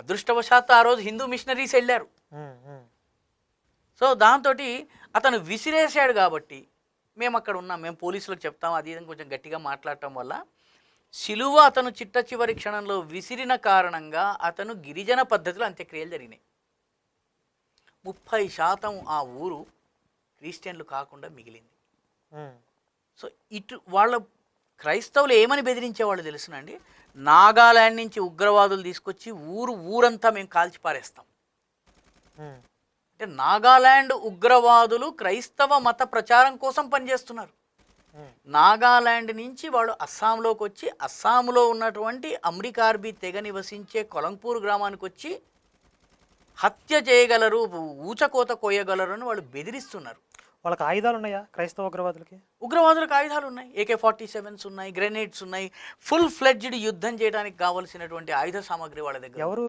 అదృష్టవశాత్తు ఆ రోజు హిందూ మిషనరీస్ వెళ్ళారు. సో దాంతో అతను విసిరేసాడు కాబట్టి మేము అక్కడ ఉన్నాం మేము పోలీసులకు చెప్తాం అది కొంచెం గట్టిగా మాట్లాడటం వల్ల సిలువ అతను చిట్ట చివరి క్షణంలో విసిరిన కారణంగా అతను గిరిజన పద్ధతిలో అంత్యక్రియలు జరిగినాయి ముప్పై శాతం ఆ ఊరు క్రిస్టియన్లు కాకుండా మిగిలింది. సో ఇటు వాళ్ళ క్రైస్తవులు ఏమని బెదిరించేవాళ్ళు తెలుసునండి నాగాలాండ్ నుంచి ఉగ్రవాదులు తీసుకొచ్చి ఊరు ఊరంతా మేము కాల్చి పారేస్తాం ఉమ్. అంటే నాగాలాండ్ ఉగ్రవాదులు క్రైస్తవ మత ప్రచారం కోసం పనిచేస్తున్నారు. నాగాలాండ్ నుంచి వాళ్ళు అస్సాంలోకి వచ్చి అస్సాంలో ఉన్నటువంటి అమ్రికార్బీ తెగ నివసించే కొలంపూర్ గ్రామానికి వచ్చి హత్య చేయగలరు ఊచకోత కోయగలరు అని వాళ్ళు బెదిరిస్తున్నారు వాళ్ళకి ఆయుధాలు ఉన్నాయా క్రైస్తవ ఉగ్రవాదులకి ఉగ్రవాదులకు ఆయుధాలు ఉన్నాయి ఏకే ఫార్టీ సెవెన్స్ ఉన్నాయి గ్రెనేడ్స్ ఉన్నాయి ఫుల్ ఫ్లెడ్జ్డ్ యుద్ధం చేయడానికి కావలసినటువంటి ఆయుధ సామాగ్రి వాళ్ళ దగ్గర. ఎవరు